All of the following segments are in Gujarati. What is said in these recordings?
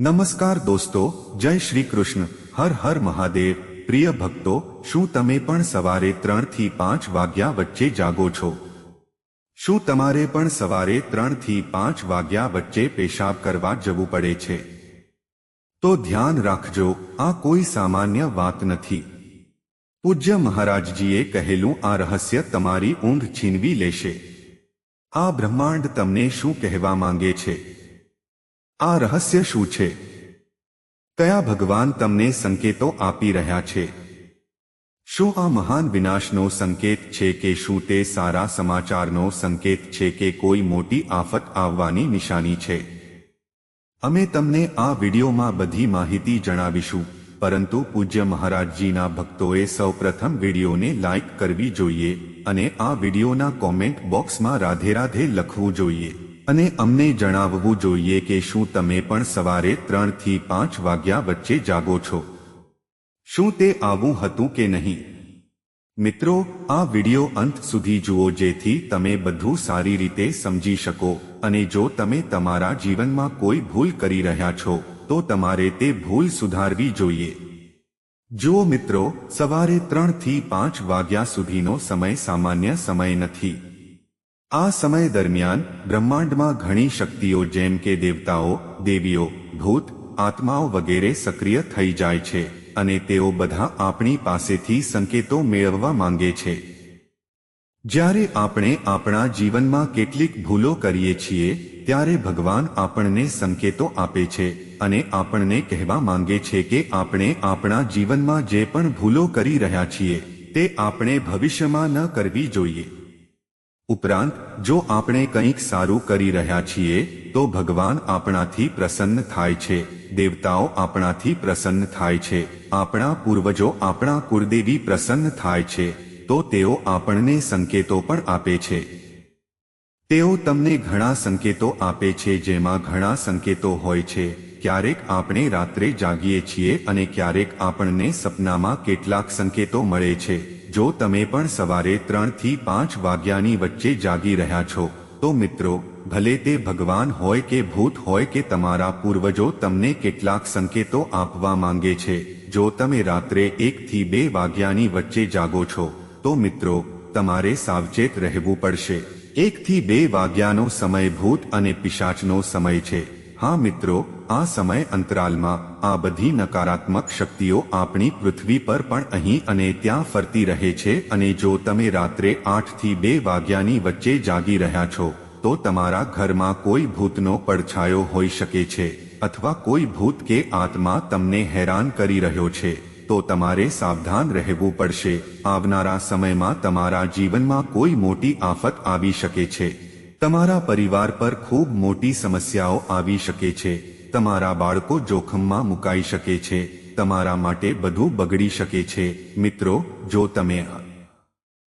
નમસ્કાર દોસ્તો, જય શ્રી કૃષ્ણ. હર હર મહાદેવ. પ્રિય ભક્તો, શું તમે પણ સવારે ત્રણથી પાંચ વાગ્યા વચ્ચે જાગો છો? શું તમારે પણ સવારે ત્રણથી પાંચ વાગ્યા વચ્ચે પેશાબ કરવા જવું પડે છે? તો ધ્યાન રાખજો, આ કોઈ સામાન્ય વાત નથી. પૂજ્ય મહારાજજીએ કહેલું આ રહસ્ય તમારી ઊંઘ છીનવી લેશે. આ બ્રહ્માંડ તમને શું કહેવા માંગે છે? આ રહસ્ય શું છે? કયા ભગવાન તમને સંકેતો આપી રહ્યા છે? શું આ મહાન વિનાશનો સંકેત છે કે શું તે સારા સમાચારનો સંકેત છે કે કોઈ મોટી આફત આવવાની નિશાની છે? અમે તમને આ વિડીયોમાં બધી માહિતી જણાવીશું, પરંતુ પૂજ્ય મહારાજજીના ભક્તોએ સૌપ્રથમ વિડીયોને લાઇક કરવી જોઈએ અને આ વિડીયોના કોમેન્ટ બોક્સમાં રાધે રાધે લખવું જોઈએ. અને અમને જણાવવું જોઈએ કે શું તમે પણ સવારે ત્રણથી પાંચ વાગ્યા વચ્ચે જાગો છો? શું તે આવું હતું કે નહીં? મિત્રો, આ વિડિયો અંત સુધી જુઓ જેથી તમે બધું સારી રીતે સમજી શકો અને જો તમે તમારા જીવનમાં કોઈ ભૂલ કરી રહ્યા છો, તો તમારે તે ભૂલ સુધારવી જોઈએ. જુઓ મિત્રો, સવારે ત્રણથી પાંચ વાગ્યા સુધીનો સમય સામાન્ય સમય નથી. આ સમય દરમિયાન બ્રહ્માંડમાં ઘણી શક્તિઓ જેમ કે દેવતાઓ, દેવીઓ, ભૂત, આત્માઓ વગેરે સક્રિય થઈ જાય છે અને તેઓ બધા આપણી પાસેથી સંકેતો મેળવવા માંગે છે. જ્યારે આપણે આપણા જીવનમાં કેટલીક ભૂલો કરીએ છીએ, ત્યારે ભગવાન આપણને સંકેતો આપે છે અને આપણને કહેવા માંગે છે કે આપણે આપણા જીવનમાં જે પણ ભૂલો કરી રહ્યા છીએ, તે આપણે ભવિષ્યમાં ન કરવી જોઈએ. ઉપરાંત, જો આપણે કંઈક સારું કરી રહ્યા છીએ, તો ભગવાન આપણાથી પ્રસન્ન થાય છે. દેવતાઓ આપણાથી પ્રસન્ન થાય છે. આપણા પૂર્વજો આપણા કુળદેવી પ્રસન્ન થાય છે. તો તેઓ આપણને સંકેતો પણ આપે છે. તેઓ તમને ઘણા સંકેતો આપે છે, જેમાં ઘણા સંકેતો હોય છે. ક્યારેક આપણે રાત્રે જાગીએ છીએ અને ક્યારેક આપણને સપનામાં કેટલાક સંકેતો મળે છે. જો તમે પણ સવારે ત્રણથી પાંચ વાગ્યાની વચ્ચે જાગી રહ્યા છો, તો મિત્રો, ભલે તે ભગવાન હોય કે ભૂત હોય કે તમારા પૂર્વજો તમને કેટલાક સંકેતો આપવા માંગે છે. જો તમે રાત્રે એક થી બે વાગ્યાની વચ્ચે જાગો છો, તો મિત્રો, તમારે સાવચેત રહેવું પડશે. એક થી બે વાગ્યાનો સમય ભૂત અને પિશાચનો સમય છે. હા મિત્રો, આ સમય અંતરાલમાં આ બધી નકારાત્મક શક્તિઓ આપણી પૃથ્વી પર પણ અહીં અને ત્યાં ફરતી રહે છે અને જો તમે રાત્રે આઠથી બે વાગ્યાની વચ્ચે જાગી રહ્યા છો, તો તમારા ઘરમાં કોઈ ભૂતનો પડછાયો હોઈ શકે છે અથવા કોઈ ભૂત કે આત્મા તમને હેરાન કરી રહ્યો છે, તો તમારે સાવધાન રહેવું પડશે. આવનારા સમયમાં તમારા જીવનમાં કોઈ મોટી આફત આવી શકે છે. તમારા પરિવાર પર ખૂબ મોટી સમસ્યાઓ આવી શકે છે. તમારા બાળકો જોખમમાં મુકાઈ શકે છે. તમારા માટે બધું બગડી શકે છે. મિત્રો, જો તમે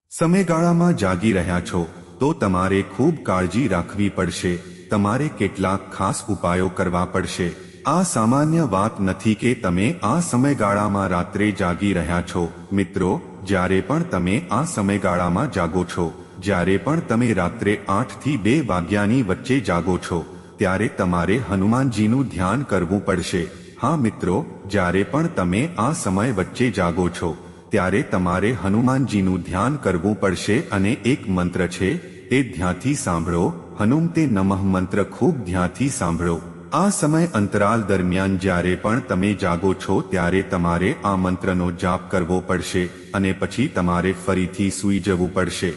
સમયગાળામાં જાગી રહ્યા છો, તો તમારે ખૂબ કાળજી રાખવી પડશે. તમારે કેટલાક ખાસ ઉપાયો કરવા પડશે. આ સામાન્ય વાત નથી કે તમે આ સમયગાળામાં રાત્રે જાગી રહ્યા છો. મિત્રો, જ્યારે પણ તમે આ સમયગાળામાં જાગો છો જ્યારે પણ તમે રાત્રે આઠથી બે વાગ્યાની વચ્ચે જાગો છો, ત્યારે તમારે હનુમાનજીનું ધ્યાન કરવું પડશે. હા મિત્રો, જ્યારે પણ તમે આ સમય વચ્ચે જાગો છો, ત્યારે તમારે હનુમાનજીનું ધ્યાન કરવું પડશે અને એક મંત્ર છે, તે ધ્યાનથી સાંભળો. હનુમ તે નમઃ મંત્ર ખૂબ ધ્યાનથી સાંભળો. આ સમય અંતરાલ દરમિયાન જ્યારે પણ તમે જાગો છો, ત્યારે તમારે આ મંત્રનો જાપ કરવો પડશે અને પછી તમારે ફરીથી સૂઈ જવું પડશે.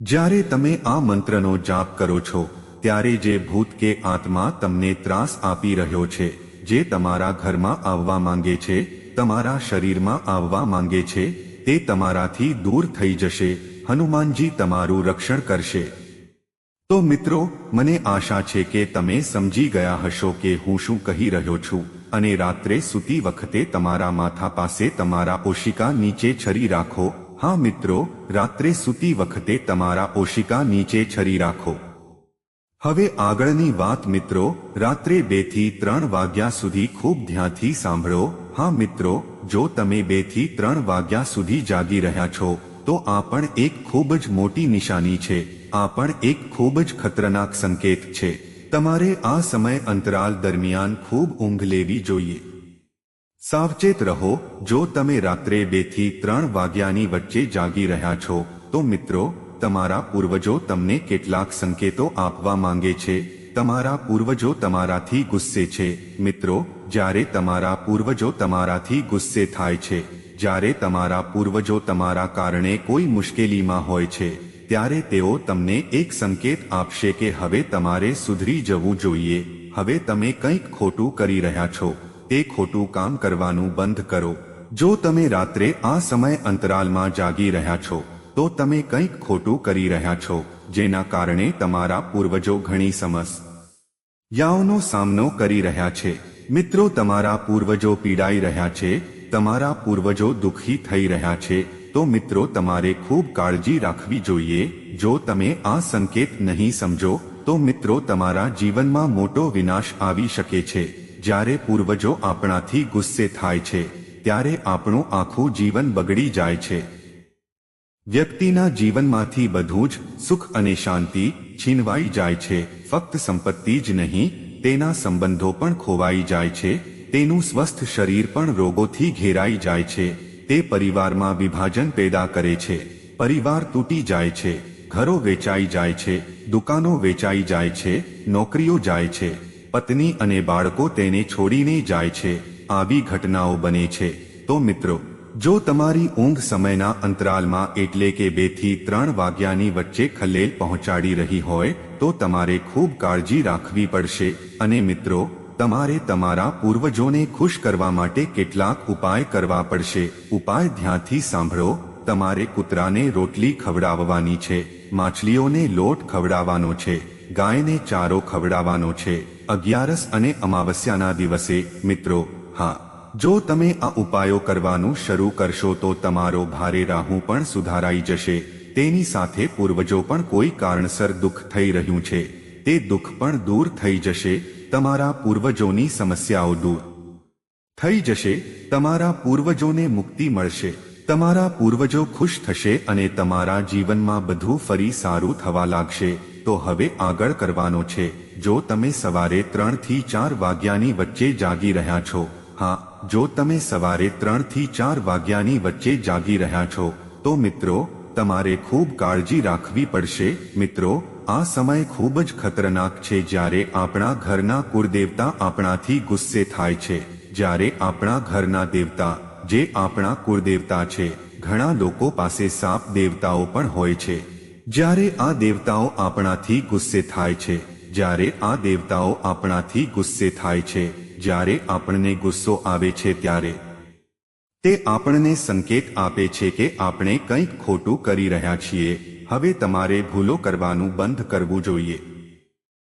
જ્યારે તમે આ મંત્રનો જાપ કરો છો, ત્યારે જે ભૂત કે આત્મા તમને ત્રાસ આપી રહ્યો છે, જે તમારા ઘરમાં આવવા માંગે છે, તમારા શરીરમાં આવવા માંગે છે, તે તમારાથી દૂર થઈ જશે, હનુમાનજી તમારું રક્ષણ કરશે. તો મિત્રો, મને આશા છે કે તમે સમજી ગયા હશો કે હું શું કહી રહ્યો છું, અને રાત્રે સૂતી વખતે તમારા માથા પાસે તમારા ઓશિકા નીચે છરી રાખો હા મિત્રો, રાત્રે સૂતી વખતે તમારા ઓશિકા નીચે છરી રાખો. હવે આગળની વાત મિત્રો, રાત્રે બેથી ત્રણ વાગ્યા સુધી ખૂબ ધ્યાનથી સાંભળો. હા મિત્રો, જો તમે બેથી ત્રણ વાગ્યા સુધી જાગી રહ્યા છો, તો આ પણ એક ખૂબ જ મોટી નિશાની છે. આ પણ એક ખૂબ જ ખતરનાક સંકેત છે. તમારે આ સમય અંતરાલ દરમિયાન ખૂબ ઊંઘ લેવી જોઈએ. સાવચેત રહો, જો તમે રાત્રે બેથી ત્રણ વાગ્યાની વચ્ચે જાગી રહ્યા છો, તો મિત્રો, તમારા પૂર્વજો તમને કેટલાક સંકેતો આપવા માંગે છે. તમારા પૂર્વજો તમારાથી ગુસ્સે છે. મિત્રો, જ્યારે તમારા પૂર્વજો તમારાથી ગુસ્સે થાય છે, જ્યારે તમારા પૂર્વજો તમારા કારણે કોઈ મુશ્કેલીમાં હોય છે, ત્યારે તેઓ તમને એક સંકેત આપશે કે હવે તમારે સુધરી જવું જોઈએ. હવે તમે કંઈક ખોટું કરી રહ્યા છો. તે ખોટું કામ કરવાનું બંધ કરો. જો તમે રાત્રે આ સમય અંતરાલમાં જાગી રહ્યા છો, તો તમે કંઈક ખોટું કરી રહ્યા છો, જેના કારણે તમારા પૂર્વજો ઘણી સમસ્યાઓનો સામનો કરી રહ્યા છે. મિત્રો, તમારા પૂર્વજો પીડાઈ રહ્યા છે, તમારા પૂર્વજો દુઃખી થઈ રહ્યા છે, તો મિત્રો, તમારે ખૂબ કાળજી રાખવી જોઈએ. જો તમે આ સંકેત નહીં સમજો, તો મિત્રો, તમારા જીવનમાં મોટો વિનાશ આવી શકે છે. જ્યારે પૂર્વજો આપણાથી ગુસ્સે થાય છે, ત્યારે આપણું આખું જીવન બગડી જાય છે. વ્યક્તિના જીવનમાંથી બધું જ સુખ અને શાંતિ છીનવાઈ જાય છે, ફક્ત સંપત્તિ જ નહીં, તેના સંબંધો પણ ખોવાઈ જાય છે, તેનું સ્વસ્થ શરીર પણ રોગોથી ઘેરાઈ જાય છે, તે પરિવારમાં વિભાજન પેદા કરે છે, પરિવાર તૂટી જાય છે, ઘરો વેચાઈ જાય છે, દુકાનો વેચાઈ જાય છે, નોકરીઓ જાય છે. પત્ની અને બાળકો તેને છોડીને જાય છે. આવી ઘટનાઓ બને છે. તો મિત્રો, જો તમારી ઊંઘ સમયના અંતરાલમાં એટલે કે બેથી ત્રણ વાગ્યાની વચ્ચે ખલેલ પહોંચાડી રહી હોય, તો તમારે ખૂબ કાળજી રાખવી પડશે. અને મિત્રો, તમારે તમારા પૂર્વજોને ખુશ કરવા માટે કેટલાક ઉપાય કરવા પડશે. ઉપાય ધ્યાનથી સાંભળો, તમારે કૂતરાને રોટલી ખવડાવવાની છે. માછલીઓને લોટ ખવડાવવાનો છે. ગાયને ચારો ખવડાવવાનો છે. અગિયારસ અને અમાવસ્યાના દિવસે, મિત્રો, હા, જો તમે આ ઉપાયો કરવાનું શરૂ કરશો તો તમારો ભારે રાહુ પણ સુધારાઈ જશે. તેની સાથે પૂર્વજો પણ કોઈ કારણસર દુઃખ થઈ રહ્યું છે. તે દુઃખ પણ દૂર થઈ જશે. તમારા પૂર્વજોની સમસ્યાઓ દૂર થઈ જશે. તમારા પૂર્વજોને મુક્તિ મળશે. તમારા પૂર્વજો ખુશ થશે અને તમારા જીવનમાં બધું ફરી સારું થવા લાગશે. તો હવે આગળ કરવાનો છે. જો તમે સવારે ત્રણથી ચાર વાગ્યાની વચ્ચે જાગી રહ્યા છો, હા, જો તમે સવારે ત્રણથી ચાર વાગ્યાની વચ્ચે જાગી રહ્યા છો, તો મિત્રો, તમારે ખૂબ કાળજી રાખવી પડશે. મિત્રો, આ સમય ખૂબ જ ખતરનાક છે જ્યારે આપણા ઘરના કુળદેવતા આપણાથી ગુસ્સે થાય છે. જ્યારે આપણા ઘરના દેવતા, જે આપણા કુળદેવતા છે, ઘણા લોકો પાસે સાપ દેવતાઓ પણ હોય છે. જ્યારે આ દેવતાઓ આપણાથી ગુસ્સે થાય છે, જ્યારે આ દેવતાઓ આપણાથી ગુસ્સે થાય છે, જ્યારે આપણને ગુસ્સો આવે છે ત્યારે. તે આપણને સંકેત આપે છે કે આપણે કંઈક ખોટું કરી રહ્યા છીએ, હવે તમારે ભૂલો કરવાનું બંધ કરવું જોઈએ.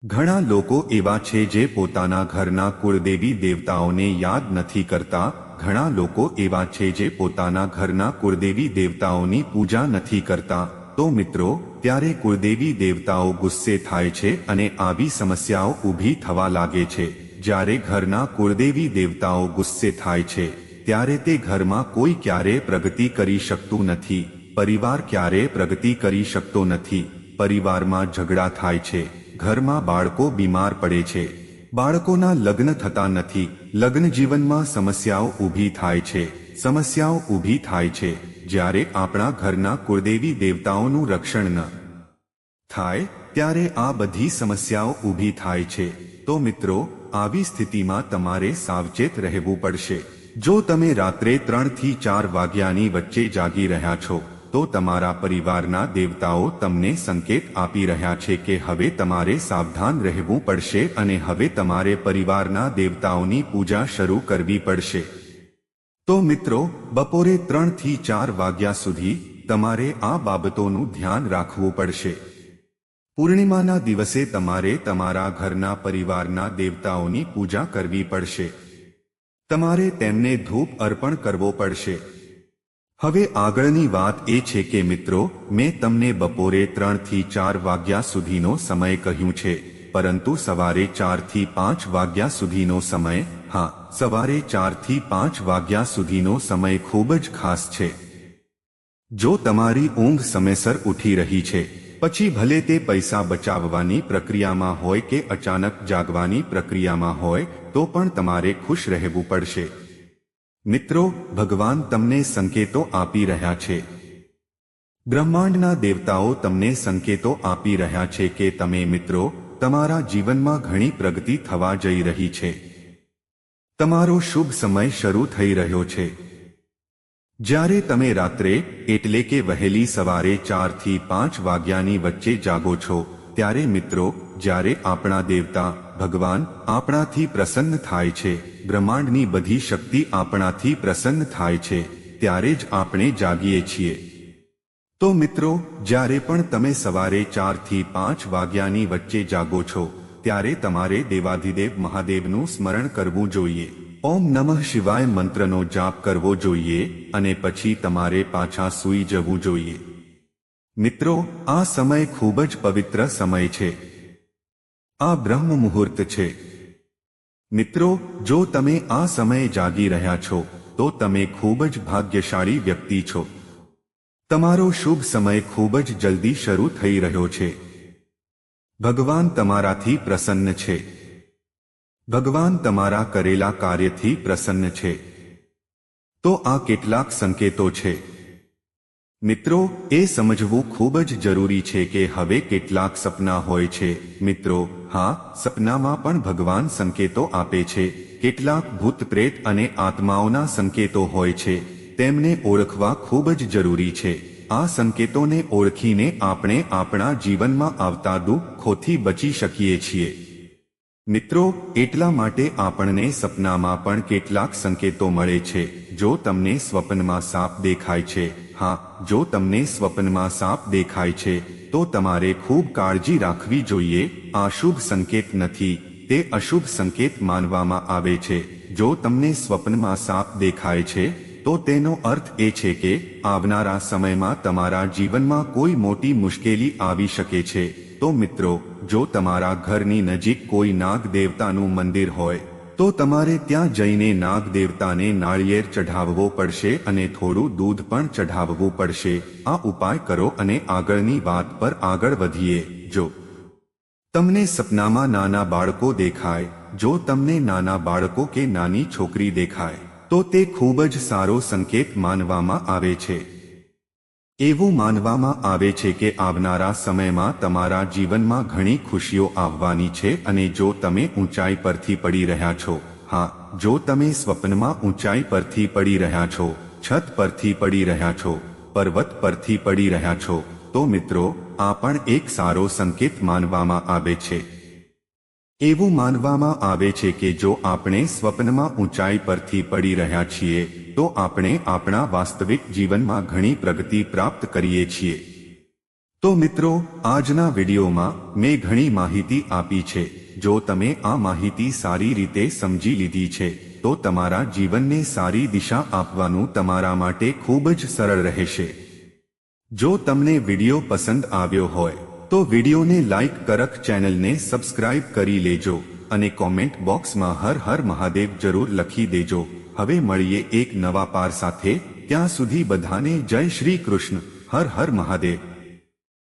ઘણા લોકો એવા છે જે પોતાના ઘરના કુળદેવી દેવતાઓને યાદ નથી કરતા, ઘણા લોકો એવા છે જે પોતાના ઘરના કુળદેવી દેવતાઓની પૂજા નથી કરતા તો મિત્રો, ત્યારે કુળદેવી દેવતાઓ ગુસ્સે થાય છે અને આવી સમસ્યાઓ ઊભી થવા લાગે છે. જ્યારે ઘરના કુળદેવી દેવતાઓ ગુસ્સે થાય છે, ત્યારે તે ઘરમાં કોઈ ક્યારે પ્રગતિ કરી શકતું નથી. પરિવાર ક્યારે પ્રગતિ કરી શકતો નથી. પરિવારમાં ઝઘડા થાય છે. ઘરમાં બાળકો બીમાર પડે છે. બાળકોના લગ્ન થતા નથી. લગ્ન જીવનમાં સમસ્યાઓ ઊભી થાય છે. સમસ્યાઓ ઊભી થાય છે. જ્યારે આપણા ઘરના કુળદેવી દેવતાઓનું રક્ષણ ન થાય, ત્યારે આ બધી સમસ્યાઓ ઊભી થાય છે. તો મિત્રો, આવી સ્થિતિમાં તમારે સાવચેત રહેવું પડશે. જો તમે રાત્રે ત્રણથી ચાર વાગ્યાની વચ્ચે જાગી રહ્યા છો, તો તમારા પરિવારના દેવતાઓ તમને સંકેત આપી રહ્યા છે કે હવે તમારે સાવધાન રહેવું પડશે અને હવે તમારે પરિવારના દેવતાઓની પૂજા શરૂ કરવી પડશે. તો મિત્રો, બપોરે ત્રણથી ચાર વાગ્યા સુધી તમારે આ બાબતોનું ધ્યાન રાખવું પડશે. પૂર્ણિમાના દિવસે તમારે તમારા ઘરના પરિવારના દેવતાઓની પૂજા કરવી પડશે. તમારે તેમને ધૂપ અર્પણ કરવો પડશે. હવે આગળની વાત એ છે કે મિત્રો, મેં તમને બપોરે ત્રણથી ચાર વાગ્યા સુધીનો સમય કહ્યું છે, પરંતુ સવારે ચારથી પાંચ વાગ્યા સુધીનો સમય હા, સવારે ચારથી પાંચ વાગ્યા સુધીનો સમય ખૂબ જ ખાસ છે. જો તમારી ઊંઘ સમયસર ઉઠી રહી છે, પછી ભલે તે પૈસા બચાવવાની પ્રક્રિયામાં હોય કે અચાનક જાગવાની પ્રક્રિયામાં હોય, તો પણ તમારે ખુશ રહેવું પડશે. મિત્રો, ભગવાન તમને સંકેતો આપી રહ્યા છે. બ્રહ્માંડના દેવતાઓ તમને સંકેતો આપી રહ્યા છે કે તમે મિત્રો, તમારા જીવનમાં ઘણી પ્રગતિ થવા જઈ રહી છે. તમારો શુભ સમય શરૂ થઈ રહ્યો છે. જ્યારે તમે રાત્રે, એટલે કે વહેલી સવારે ચારથી પાંચ વાગ્યાની વચ્ચે જાગો છો, ત્યારે મિત્રો, જ્યારે આપણા દેવતા, ભગવાન આપણાથી પ્રસન્ન થાય છે, બ્રહ્માંડની બધી શક્તિ આપણાથી પ્રસન્ન થાય છે, ત્યારે જ આપણે જાગીએ છીએ. તો મિત્રો, જ્યારે પણ તમે સવારે ચારથી પાંચ વાગ્યાની વચ્ચે જાગો છો ત્યારે તમારે દેવાધિદેવ મહાદેવનું સ્મરણ કરવું જોઈએ. ઓમ નમઃ શિવાય મંત્રનો જાપ કરવો જોઈએ અને પછી તમારે પાછા સૂઈ જવું જોઈએ. મિત્રો, આ સમય ખૂબ જ પવિત્ર સમય છે. આ બ્રહ્મ મુહૂર્ત છે. મિત્રો, જો તમે આ સમયે જાગી રહ્યા છો, તો તમે ખૂબ જ ભાગ્યશાળી વ્યક્તિ છો. તમારો શુભ સમય ખૂબ જ જલ્દી શરૂ થઈ રહ્યો છે. ભગવાન તમારાથી પ્રસન્ન છે. ભગવાન તમારા કરેલા કાર્યથી પ્રસન્ન છે. તો આ કેટલાક સંકેતો છે. મિત્રો, એ સમજવું ખૂબ જ જરૂરી છે કે હવે કેટલાક સપના હોય છે. મિત્રો, હા, સપનામાં પણ ભગવાન સંકેતો આપે છે. કેટલાક ભૂત પ્રેત અને આત્માઓના સંકેતો હોય છે. તેમને ઓળખવા ખૂબ જ જરૂરી છે. આ સંકેતોને ઓળખીને આપણે આપણા જીવનમાં આવતા દુઃખોથી બચી શકીએ છીએ. મિત્રો, એટલા માટે આપણને સપનામાં પણ કેટલાક સંકેતો મળે છે. જો તમને સ્વપ્નમાં સાપ દેખાય છે, હા, જો તમને સ્વપ્નમાં સાપ દેખાય છે, તો તમારે ખૂબ કાળજી રાખવી જોઈએ. આ શુભ સંકેત નથી, તે અશુભ સંકેત માનવામાં આવે છે. જો તમને સ્વપ્નમાં સાપ દેખાય છે તો તેનો અર્થ એ છે કે, આવનારા સમયમાં તમારા જીવનમાં કોઈ મોટી મુશ્કેલી આવી શકે છે. તો મિત્રો, જો તમારા ઘરની નજીક કોઈ નાગ દેવતાનું મંદિર હોય, તો તમારે ત્યાં જઈને નાગ દેવતાને નાળિયેર ચઢાવવો પડશે અને થોડું દૂધ પણ ચઢાવવું પડશે. આ ઉપાય કરો અને આગળની વાત પર આગળ વધીએ. જો તમને સપનામાં નાના બાળકો દેખાય, જો તમને નાના બાળકો કે નાની છોકરી દેખાય તો તે ખૂબ જ સારો સંકેત માનવામાં આવે છે. એવું માનવામાં આવે છે કે આવનારા સમયમાં તમારા જીવનમાં ઘણી ખુશીઓ આવવાની છે અને જો તમે ઊંચાઈ પરથી પડી રહ્યા છો, હા, જો તમે સ્વપ્નમાં ઊંચાઈ પરથી પડી રહ્યા છો, છત પરથી પડી રહ્યા છો, પર્વત પરથી પડી રહ્યા છો, તો મિત્રો, આ પણ એક સારો સંકેત માનવામાં આવે છે. એવું માનવામાં આવે છે કે જો આપણે સ્વપ્નમાં ઊંચાઈ પરથી પડી રહ્યા છીએ, તો આપણે આપણા વાસ્તવિક જીવનમાં ઘણી પ્રગતિ પ્રાપ્ત કરીએ છીએ. તો મિત્રો, આજના વિડીયોમાં મેં ઘણી માહિતી આપી છે. જો તમે આ માહિતી સારી રીતે સમજી લીધી છે, તો તમારા જીવનને સારી દિશા આપવાનું તમારા માટે ખૂબ જ સરળ રહેશે. જો તમને વીડિયો પસંદ આવ્યો હોય તો વિડીયોને લાઇક કરક ચેનલને સબસ્ક્રાઇબ કરી લેજો અને કોમેન્ટ બોક્સમાં હર હર મહાદેવ જરૂર લખી દેજો. હવે મળીએ એક નવા પાર સાથે. ત્યાં સુધી બધાને જય શ્રી કૃષ્ણ. હર હર મહાદેવ.